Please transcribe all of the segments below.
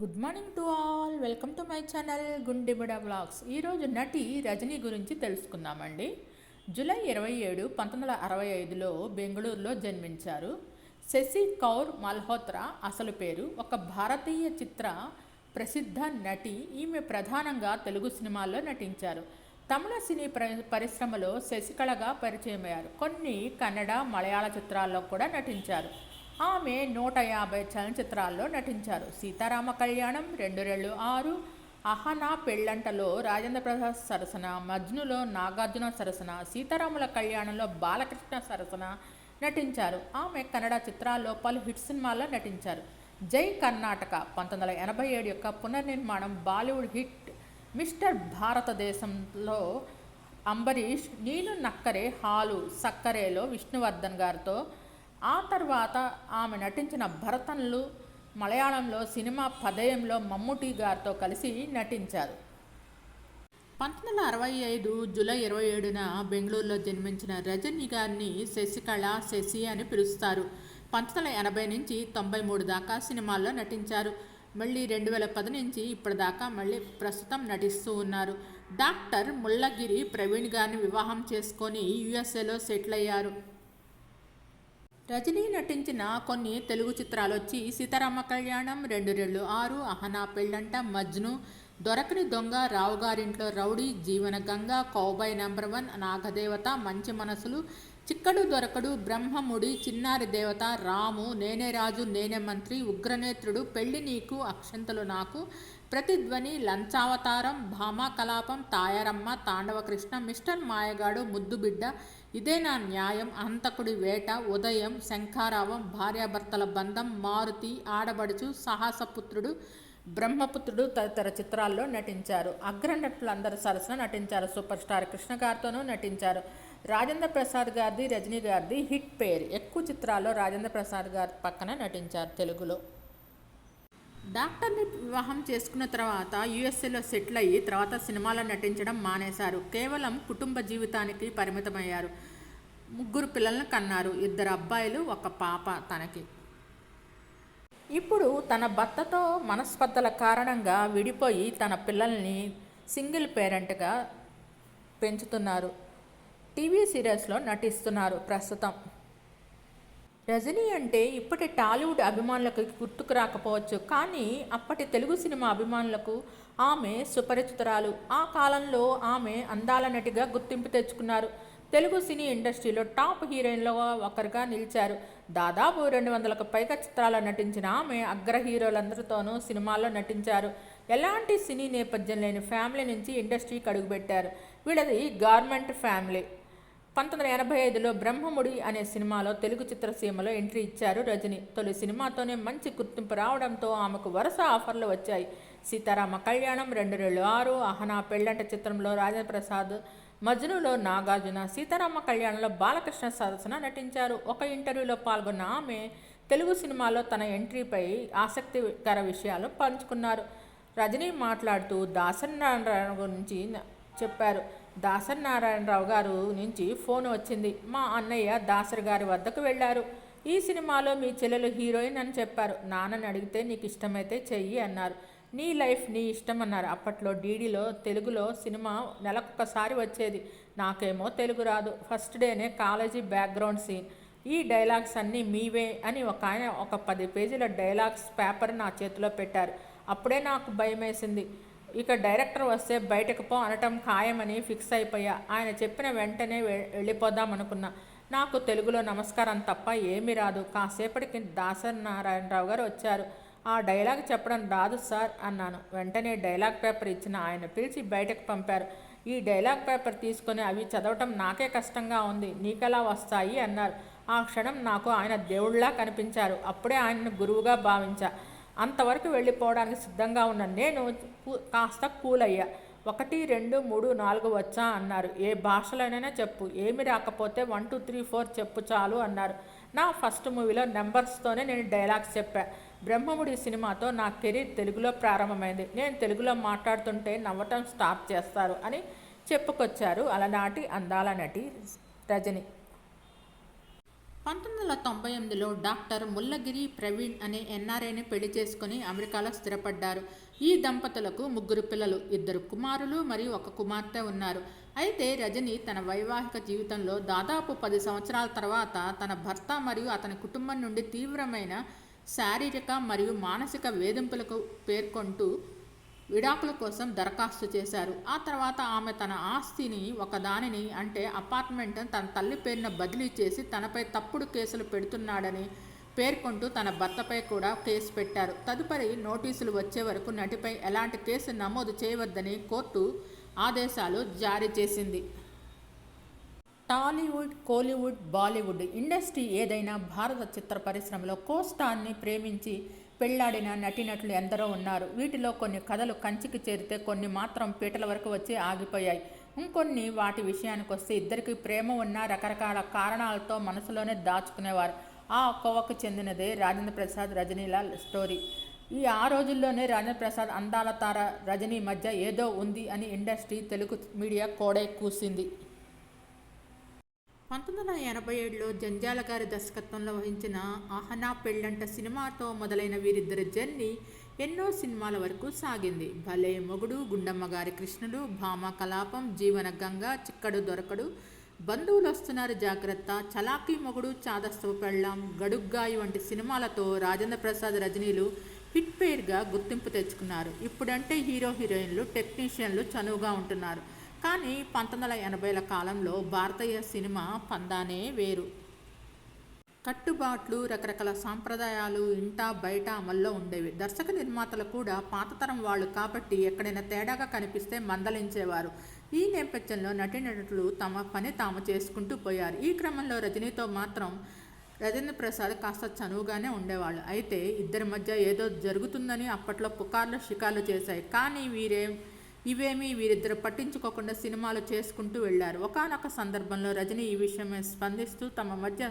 Good morning to all welcome to my channel గుండెబిడ blogs ఈరోజు నటి రజనీ గురించి తెలుసుకుందామండి. జూలై ఇరవై ఏడు పంతొమ్మిది వందల అరవై ఐదులో బెంగళూరులో జన్మించారు. శశి కౌర్ మల్హోత్రా అసలు పేరు. ఒక భారతీయ చిత్ర ప్రసిద్ధ నటి. ఈమె ప్రధానంగా తెలుగు సినిమాల్లో నటించారు. తమిళ సినీ పరిశ్రమలో శశికళగా పరిచయమయ్యారు. కొన్ని కన్నడ మలయాళ చిత్రాల్లో కూడా నటించారు. ఆమె నూట యాభై చలనచిత్రాల్లో నటించారు. సీతారామ కళ్యాణం రెండు రెండు ఆరు అహనా పెళ్ళంటలో రాజేంద్ర ప్రసాద్ సరసన మజ్నులో నాగార్జున సరసన సీతారాముల కళ్యాణంలో బాలకృష్ణ సరసన నటించారు. ఆమె కన్నడ చిత్రాల్లో పలు హిట్ సినిమాల్లో నటించారు. జై కర్ణాటక పంతొమ్మిది వందల ఎనభై ఏడు యొక్క పునర్నిర్మాణం బాలీవుడ్ హిట్ మిస్టర్ భారతదేశంలో అంబరీష్ నీలు నక్కరే హాలు సక్కరేలో విష్ణువర్ధన్ గారితో ఆ తర్వాత ఆమె నటించిన భరతన్లు మలయాళంలో సినిమా పదయంలో మమ్ముటి గారితో కలిసి నటించారు. పంతొమ్మిది వందల అరవై ఐదు జూలై ఇరవై ఏడున బెంగళూరులో జన్మించిన రజని గారిని శశికళ శశి అని పిలుస్తారు. పంతొమ్మిది వందల ఎనభై నుంచి తొంభై మూడు దాకా సినిమాల్లో నటించారు. మళ్ళీ రెండు వేల పది నుంచి ఇప్పటిదాకా మళ్ళీ ప్రస్తుతం నటిస్తూ ఉన్నారు. డాక్టర్ ముల్లగిరి ప్రవీణ్ గారిని వివాహం చేసుకొని యుఎస్ఏలో సెటిల్ అయ్యారు. రజనీ నటించిన కొన్ని తెలుగు చిత్రాలు వచ్చి సీతారామ కళ్యాణం రెండు రెండు ఆరు అహనా పెళ్ళంట మజ్ను దొరకని దొంగ రావు గారింట్లో రౌడీ జీవన గంగ కౌబాయ్ నెంబర్ వన్ నాగదేవత మంచి మనసులు చిక్కడు దొరకడు బ్రహ్మముడి చిన్నారి దేవత రాము నేనే రాజు నేనే మంత్రి ఉగ్రనేత్రుడు పెళ్ళి నీకు అక్షంతలు నాకు ప్రతిధ్వని లంచావతారం భామా కలాపం తాయారమ్మ తాండవ కృష్ణ మిస్టర్ మాయగాడు ముద్దుబిడ్డ ఇదే నా న్యాయం హంతకుడి వేట ఉదయం శంఖారావం భార్యాభర్తల బంధం మారుతి ఆడబడుచు సాహసపుత్రుడు బ్రహ్మపుత్రుడు తదితర చిత్రాల్లో నటించారు. అగ్రనటులందరూ సరసన నటించారు. సూపర్ స్టార్ కృష్ణ గారితోనూ నటించారు. రాజేంద్ర ప్రసాద్ గారిది రజనీ గారిది హిట్ పేర్. ఎక్కువ చిత్రాల్లో రాజేంద్ర ప్రసాద్ గారి పక్కన నటించారు తెలుగులో. డాక్టర్ని వివాహం చేసుకున్న తర్వాత యుఎస్ఏలో సెటిల్ అయ్యి తర్వాత సినిమాలో నటించడం మానేశారు. కేవలం కుటుంబ జీవితానికి పరిమితమయ్యారు. ముగ్గురు పిల్లలను కన్నారు. ఇద్దరు అబ్బాయిలు ఒక పాప తనకి. ఇప్పుడు తన భర్తతో మనస్పర్ధల కారణంగా విడిపోయి తన పిల్లల్ని సింగిల్ పేరెంట్గా పెంచుతున్నారు. టీవీ సీరియల్స్లో నటిస్తున్నారు ప్రస్తుతం. రజనీ అంటే ఇప్పటి టాలీవుడ్ అభిమానులకు గుర్తుకు రాకపోవచ్చు. కానీ అప్పటి తెలుగు సినిమా అభిమానులకు ఆమె సుపరిచితురాలు. ఆ కాలంలో ఆమె అందాల నటిగా గుర్తింపు తెచ్చుకున్నారు. తెలుగు సినీ ఇండస్ట్రీలో టాప్ హీరోయిన్లో ఒకరిగా నిలిచారు. దాదాపు రెండు వందలకు పైగా చిత్రాల్లో నటించిన ఆమె అగ్ర హీరోలందరితోనూ సినిమాల్లో నటించారు. ఎలాంటి సినీ నేపథ్యం లేని ఫ్యామిలీ నుంచి ఇండస్ట్రీకి అడుగుపెట్టారు. వీళ్ళది గార్మెంట్ ఫ్యామిలీ. పంతొమ్మిది వందల ఎనభై ఐదులో బ్రహ్మముడి అనే సినిమాలో తెలుగు చిత్రసీమలో ఎంట్రీ ఇచ్చారు రజని. తొలి సినిమాతోనే మంచి గుర్తింపు రావడంతో ఆమెకు వరుస ఆఫర్లు వచ్చాయి. సీతారామ కళ్యాణం రెండు రెండు ఆరు అహనా పెళ్ళంట చిత్రంలో రాజప్రసాద్ మజ్నులో నాగార్జున సీతారామ కళ్యాణంలో బాలకృష్ణ సరసన నటించారు. ఒక ఇంటర్వ్యూలో పాల్గొన్న ఆమె తెలుగు సినిమాలో తన ఎంట్రీపై ఆసక్తికర విషయాలు పంచుకున్నారు. రజనీ మాట్లాడుతూ దాసనారాయణ గురించి చెప్పారు. దాసరి నారాయణరావు గారు నుంచి ఫోన్ వచ్చింది. మా అన్నయ్య దాసరి గారి వద్దకు వెళ్ళారు. ఈ సినిమాలో మీ చెల్లెలు హీరోయిన్ అని చెప్పారు. నాన్నని అడిగితే నీకు ఇష్టమైతే చెయ్యి అన్నారు. నీ లైఫ్ నీ ఇష్టం అన్నారు. అప్పట్లో డీడీలో తెలుగులో సినిమా నెలకొకసారి వచ్చేది. నాకేమో తెలుగు రాదు. ఫస్ట్ డేనే కాలేజీ బ్యాక్గ్రౌండ్ సీన్. ఈ డైలాగ్స్ అన్నీ మీవే అని ఒక ఆయన ఒక పది పేజీల డైలాగ్స్ పేపర్ నా చేతిలో పెట్టారు. అప్పుడే నాకు భయం వేసింది ఇక డైరెక్టర్ వస్తే బయటకు పో అనటం ఖాయమని ఫిక్స్ అయిపోయా. ఆయన చెప్పిన వెంటనే వెళ్ళిపోదాం అనుకున్నా. నాకు తెలుగులో నమస్కారం తప్ప ఏమీ రాదు. కాసేపటికి దాసరి నారాయణరావు గారు వచ్చారు. ఆ డైలాగ్ చెప్పడం రాదు సార్ అన్నాను. వెంటనే డైలాగ్ పేపర్ ఇచ్చిన ఆయన పిలిచి బయటకు పంపారు. ఈ డైలాగ్ పేపర్ తీసుకొని అవి చదవటం నాకే కష్టంగా ఉంది. నీకెలా వస్తాయి అన్నారు. ఆ క్షణం నాకు ఆయన దేవుళ్ళా కనిపించారు. అప్పుడే ఆయనను గురువుగా భావించా. అంతవరకు వెళ్ళిపోవడానికి సిద్ధంగా ఉన్న నేను కాస్త కూల్ అయ్యా ఒకటి రెండు మూడు నాలుగు వచ్చా అన్నారు. ఏ భాషలోనైనా చెప్పు. ఏమి రాకపోతే వన్ టూ త్రీ ఫోర్ చెప్పు చాలు అన్నారు. నా ఫస్ట్ మూవీలో నెంబర్స్తోనే నేను డైలాగ్స్ చెప్పా. బ్రహ్మముడి సినిమాతో నా కెరీర్ తెలుగులో ప్రారంభమైంది. నేను తెలుగులో మాట్లాడుతుంటే నవ్వటం స్టార్ట్ చేస్తారు అని చెప్పుకొచ్చారు అలనాటి అందాల నటి రజని. పంతొమ్మిది వందల తొంభై ఎనిమిదిలో డాక్టర్ ముల్లగిరి ప్రవీణ్ అనే ఎన్ఆర్ఐని పెళ్ళి చేసుకుని అమెరికాలో స్థిరపడ్డారు. ఈ దంపతులకు ముగ్గురు పిల్లలు ఇద్దరు కుమారులు మరియు ఒక కుమార్తె ఉన్నారు. అయితే రజని తన వైవాహిక జీవితంలో దాదాపు పది సంవత్సరాల తర్వాత తన భర్త మరియు అతని కుటుంబం నుండి తీవ్రమైన శారీరక మరియు మానసిక వేధింపులకు పేర్కొంటూ విడాకుల కోసం దరఖాస్తు చేశారు. ఆ తర్వాత ఆమె తన ఆస్తిని ఒకదానిని అంటే అపార్ట్మెంట్ తన తల్లి పేరున బదిలీ చేసి తనపై తప్పుడు కేసులు పెడుతున్నాడని పేర్కొంటూ తన భర్తపై కూడా కేసు పెట్టారు. తదుపరి నోటీసులు వచ్చే వరకు నటిపై ఎలాంటి కేసు నమోదు చేయవద్దని కోర్టు ఆదేశాలు జారీ చేసింది. టాలీవుడ్ కోలీవుడ్ బాలీవుడ్ ఇండస్ట్రీ ఏదైనా భారత చిత్ర పరిశ్రమలో కోస్టాన్ని ప్రేమించి పెళ్ళాడిన నటినటులు ఎందరో ఉన్నారు. వీటిలో కొన్ని కథలు కంచికి చేరితే కొన్ని మాత్రం పీటల వరకు వచ్చి ఆగిపోయాయి. ఇంకొన్ని వాటి విషయానికి వస్తే ఇద్దరికి ప్రేమ ఉన్న రకరకాల కారణాలతో మనసులోనే దాచుకునేవారు. ఆ కోవకు చెందినదే రాజేంద్ర ప్రసాద్ రజనీలాల్ స్టోరీ. ఈ ఆ రోజుల్లోనే రాజేంద్ర ప్రసాద్ అందాల తార రజనీ మధ్య ఏదో ఉంది అని ఇండస్ట్రీ తెలుగు మీడియా కోడై కూసింది. పంతొమ్మిది వందల ఎనభై ఏడులో జంజాల గారి దర్శకత్వంలో వహించిన ఆహనా పెళ్ళంట సినిమాతో మొదలైన వీరిద్దరి జర్నీ ఎన్నో సినిమాల వరకు సాగింది. భలే మొగుడు గుండమ్మ గారి కృష్ణుడు భామ కలాపం జీవన గంగ చిక్కడు దొరకడు బంధువులు వస్తున్నారు జాగ్రత్త చలాకీ మొగుడు చాదస్తవ పెళ్ళాం గడుగ్గాయి వంటి సినిమాలతో రాజేంద్ర ప్రసాద్ రజనీలు హిట్ పేర్గా గుర్తింపు తెచ్చుకున్నారు. ఇప్పుడంటే హీరో హీరోయిన్లు టెక్నీషియన్లు చనువుగా ఉంటున్నారు. కానీ పంతొమ్మిది వందల ఎనభైల కాలంలో భారతీయ సినిమా పందానే వేరు. కట్టుబాట్లు రకరకాల సాంప్రదాయాలు ఇంట బయట అమల్లో ఉండేవి. దర్శక నిర్మాతలు కూడా పాతతరం వాళ్ళు కాబట్టి ఎక్కడైనా తేడాగా కనిపిస్తే మందలించేవారు. ఈ నేపథ్యంలో నటీనటులు తమ పని తాము చేసుకుంటూ పోయారు. ఈ క్రమంలో రజనీతో మాత్రం రజేంద్ర ప్రసాద్ కాస్త చనువుగానే ఉండేవాళ్ళు. అయితే ఇద్దరి మధ్య ఏదో జరుగుతుందని అప్పట్లో పుకార్లు షికార్లు చేశాయి. కానీ వీరేం ఇవేమీ వీరిద్దరు పట్టించుకోకుండా సినిమాలు చేసుకుంటూ వెళ్ళారు. ఒకనొక సందర్భంలో రజనీ ఈ విషయమే స్పందిస్తూ తమ మధ్య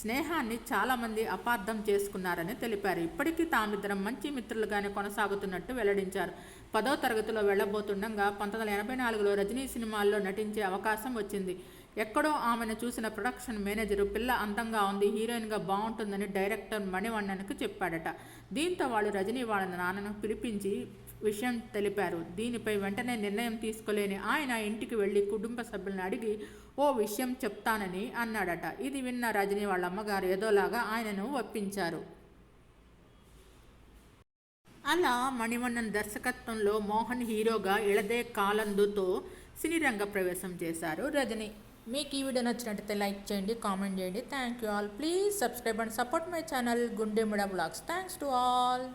స్నేహాన్ని చాలామంది అపార్థం చేసుకున్నారని తెలిపారు. ఇప్పటికీ తామిద్దరం మంచి మిత్రులుగానే కొనసాగుతున్నట్టు వెల్లడించారు. పదో తరగతిలో వెళ్ళబోతుండగా పంతొమ్మిది వందల ఎనభై నాలుగులో రజనీ సినిమాల్లో నటించే అవకాశం వచ్చింది. ఎక్కడో ఆమెను చూసిన ప్రొడక్షన్ మేనేజరు పిల్ల అందంగా ఉంది హీరోయిన్గా బాగుంటుందని డైరెక్టర్ మణివಣ್ಣన్కి చెప్పాడట. దీంతో వాళ్ళు రజనీ వాళ్ళ నాన్నను పిలిపించి విషయం తెలిపారు. దీనిపై వెంటనే నిర్ణయం తీసుకోలేని ఆయన ఇంటికి వెళ్ళి కుటుంబ సభ్యులను అడిగి ఓ విషయం చెప్తానని అన్నాడట. ఇది విన్న రజనీ వాళ్ళ అమ్మగారు ఏదోలాగా ఆయనను ఒప్పించారు. అలా మణివన్నన్ దర్శకత్వంలో మోహన్ హీరోగా ఇళదే కాలందుతో సినీ రంగ ప్రవేశం చేశారు రజని. మీకు ఈ వీడియో నచ్చినట్టయితే లైక్ చేయండి కామెంట్ చేయండి. Thank you all. Please subscribe and support my channel గుండెముడ blogs. Thanks to all.